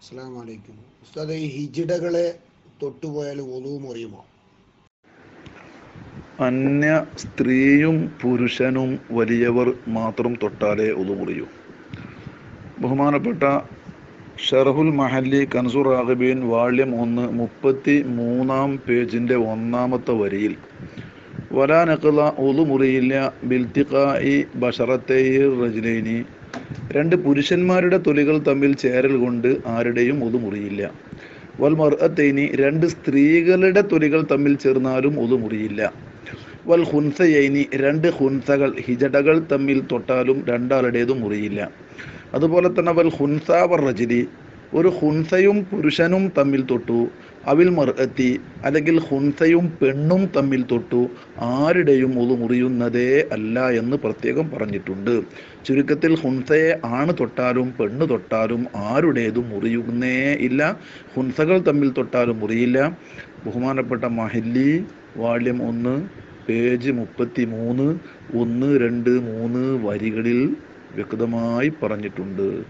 അസ്സാം ഉസ്താദ് ഈ തൊട്ടുപോയാൽ ഒതു മുറിയുമോ? അന്യ സ്ത്രീയും പുരുഷനും വലിയവർ മാത്രം തൊട്ടാലേ ഒതു മുറിയൂ. ബഹുമാനപ്പെട്ട ഷർഹുൽ മഹല്ലി കൻസുർ ആഹബീൻ വാള്യം ഒന്ന് മുപ്പത്തി മൂന്നാം പേജിന്റെ ഒന്നാമത്തെ വരിയിൽ നഖല ഒതു മുറിയില്ല ബിൽത്തിക്കായി ബഷറത്തൈ റജിലൈനി രണ്ട് പുരുഷന്മാരുടെ തൊലികൾ തമ്മിൽ ചേരൽ കൊണ്ട് ആരുടെയും ഒതു മുറിയില്ല വൽ മർഅത്തൈനി രണ്ട് സ്ത്രീകളുടെ തൊലികൾ തമ്മിൽ ചേർന്നാലും ഒതു മുറിയില്ല വൽ ഹുൻസയൈനി രണ്ട് ഹുൻസകൾ ഹിജടകൾ തമ്മിൽ തൊട്ടാലും രണ്ടാളുടേതും മുറിയില്ല. അതുപോലെ തന്നെ വൽ ഹുൻസാവർ റജിലി ഒരു ഹുൻസയും പുരുഷനും തമ്മിൽ തൊട്ടു. അവിൽ മർഅത്തി അല്ലെങ്കിൽ ഹുൻസയും പെണ്ണും തമ്മിൽ തൊട്ടു. ആരുടെയും ഒതു മുറിയുന്നതേ അല്ല എന്ന് പ്രത്യേകം പറഞ്ഞിട്ടുണ്ട്. ചുരുക്കത്തിൽ ഹുൻസയെ ആണ് തൊട്ടാലും പെണ്ണ് തൊട്ടാലും ആരുടേതും മുറിയുന്നേ ഇല്ല. ഹുൻസകൾ തമ്മിൽ തൊട്ടാലും മുറിയില്ല. ബഹുമാനപ്പെട്ട മഹല്ലി വാള്യം ഒന്ന് പേജ് മുപ്പത്തി മൂന്ന് ഒന്ന് രണ്ട് മൂന്ന് വരികളിൽ വ്യക്തമായി പറഞ്ഞിട്ടുണ്ട്.